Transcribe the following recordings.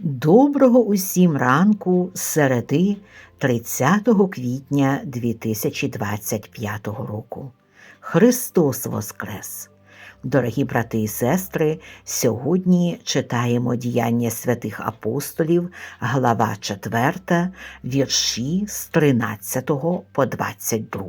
Доброго усім ранку середи 30 квітня 2025 року. Христос Воскрес! Дорогі брати і сестри, сьогодні читаємо діяння святих апостолів, глава 4, вірші з 13 по 22.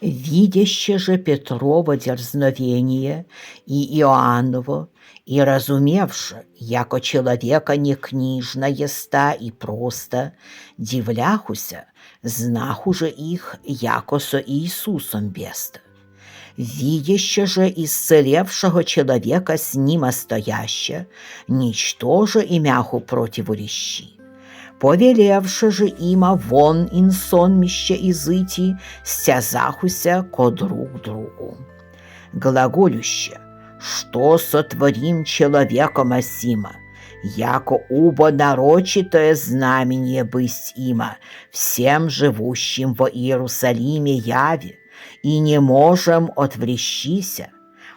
Видяще же Петрово дерзновение и Иоанново, и разумевши, яко человека не книжна еста и просто, дивляхуся, знаху же их, яко со Иисусом беста. Видяще же исцелевшего человека с ним стояще, ничтоже имяху противурещи. Повелевши же има вон ин сонмище изыти, стязахуся ко друг другу. Глаголюще, что сотворим человеком осима, яко убо нарочитое знамение бысть има, всем живущим во Иерусалиме яви, и не можем отврещися,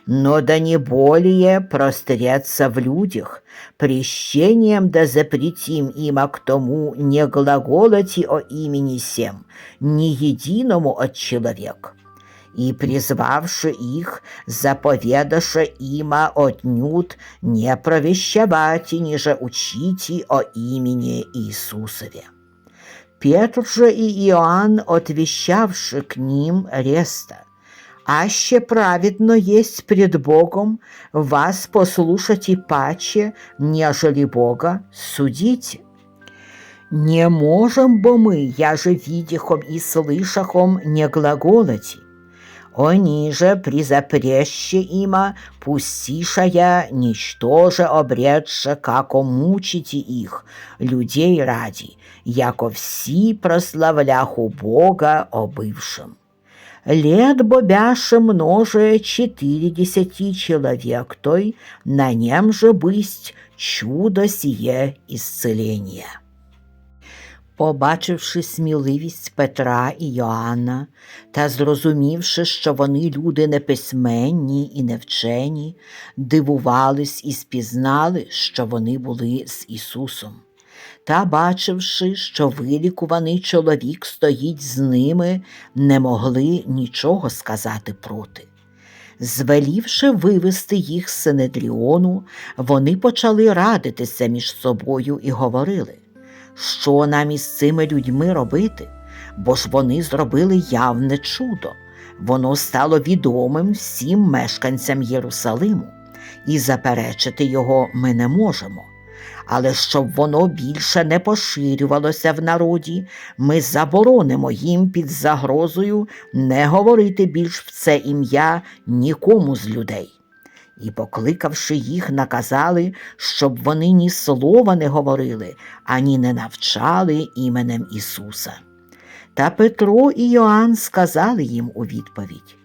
но да не более простреться в людях, прещением да запретим им, а к тому не глаголоти о имени сем, ни единому от человек. И призвавши их, заповедаше има отнюдь не провещавати, ниже учите о имени Иисусове. Петр же и Иоанн, отвещавши к ним реста, аще праведно есть пред Богом вас послушать и паче, нежели Бога судите. Не можем бо мы, я же видихом и слышахом, не глаголати. Они же при запреще има, пустишая, ничтоже обредше, како мучите их, людей ради, яко всі прославляху Бога обывшим. Лет бобяше множе четыредесяти человек той, на нем же бысть чудо сие исцеления. Побачивши сміливість Петра і Йоанна та зрозумівши, що вони люди неписьменні і невчені, дивувались і спізнали, що вони були з Ісусом. Та, бачивши, що вилікуваний чоловік стоїть з ними, не могли нічого сказати проти. Звелівши вивести їх з Синедріону, вони почали радитися між собою і говорили, що нам із цими людьми робити, бо ж вони зробили явне чудо, воно стало відомим всім мешканцям Єрусалиму, і заперечити його ми не можемо. Але щоб воно більше не поширювалося в народі, ми заборонимо їм під загрозою не говорити більш в це ім'я нікому з людей. І, покликавши їх, наказали, щоб вони ні слова не говорили, ані не навчали іменем Ісуса. Та Петро і Йоанн сказали їм у відповідь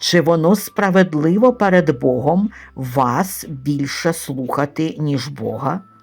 чи воно справедливо перед Богом вас більше слухати, ніж Бога?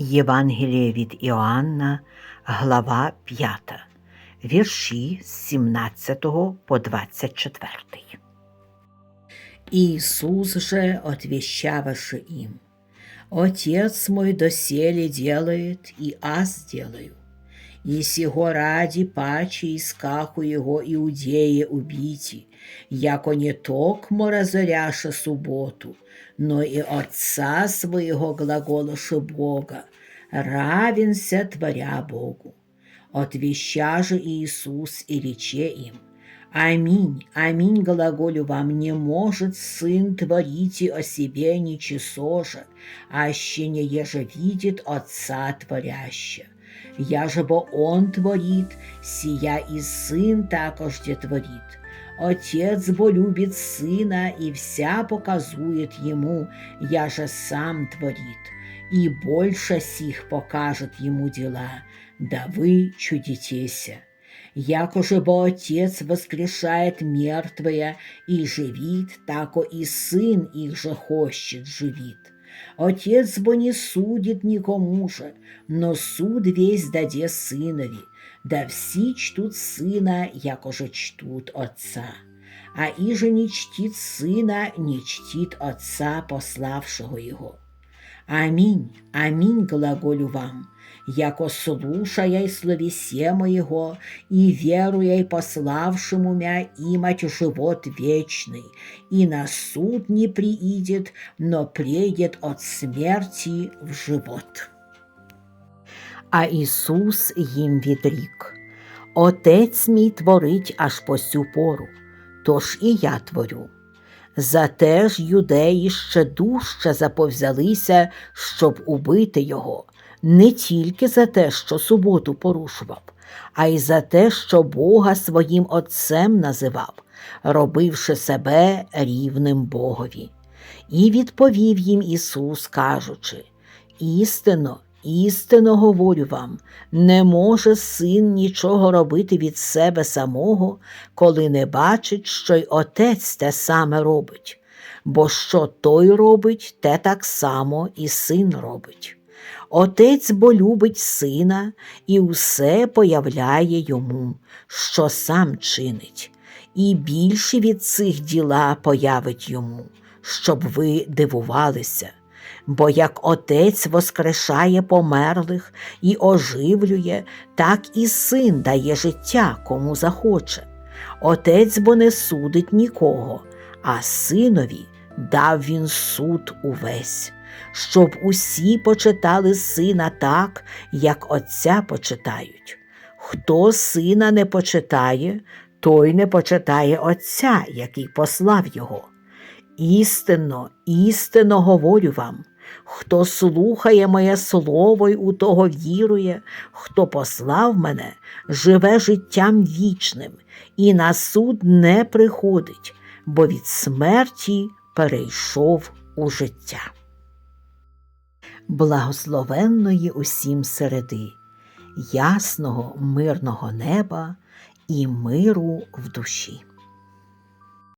Євангеліє від Іоанна, глава 5, вірші з 17 по 24. Иисус же, отвещавши им, «Отец мой доселе делает, и аз делаю. И сего ради паче искаху его иудеи убити, яко не токмо разоряша субботу, но и Отца своего глаголоша Бога, равенся творя Богу. Отвеща же Иисус и рече им, Аминь, аминь, глаголю вам, не может сын творите о себе ничего же, аще не еже видит Отца творяще. Я же бо Он творит, сия и Сын також де творит. Отец бо любит Сына и вся показует Ему, я же сам творит. И больше сих покажет ему дела, да вы чудитеся. Якоже бо Отец воскрешает мертвые и живит, тако и Сын их же хочет живит. Отец бо не судит никому же, но суд весь даде Сынові, да всі чтут Сына, якоже чтут Отца. А иже не чтит Сына, не чтит Отца, пославшего Его. Аминь, аминь глаголю вам, яко слушая словесе моего и веруя пославшему мя имать живот вечный, и на суд не приидет, но придет от смерти в живот. А Ісус їм відрік: Отець мій творить аж по сю пору, тож і я творю. Зате ж юдеї ще дужче заповзялися, щоб убити його, не тільки за те, що суботу порушував, а й за те, що Бога своїм Отцем називав, робивши себе рівним Богові. І відповів їм Ісус, кажучи: Істинно, істинно говорю вам, не може син нічого робити від себе самого, коли не бачить, що й отець те саме робить. Бо що той робить, те так само і син робить. Отець бо любить сина і усе появляє йому, що сам чинить, і більше від цих діла появить йому, щоб ви дивувалися. Бо як отець воскрешає померлих і оживлює, так і син дає життя кому захоче. Отець бо не судить нікого, а синові дав він суд увесь, щоб усі почитали сина так, як отця почитають. Хто сина не почитає, той не почитає Отця, який послав його. Істинно, істинно говорю вам, хто слухає моє слово й у того вірує, хто послав мене, живе життям вічним і на суд не приходить, бо від смерті перейшов у життя. Благословенної усім середи, ясного мирного неба і миру в душі.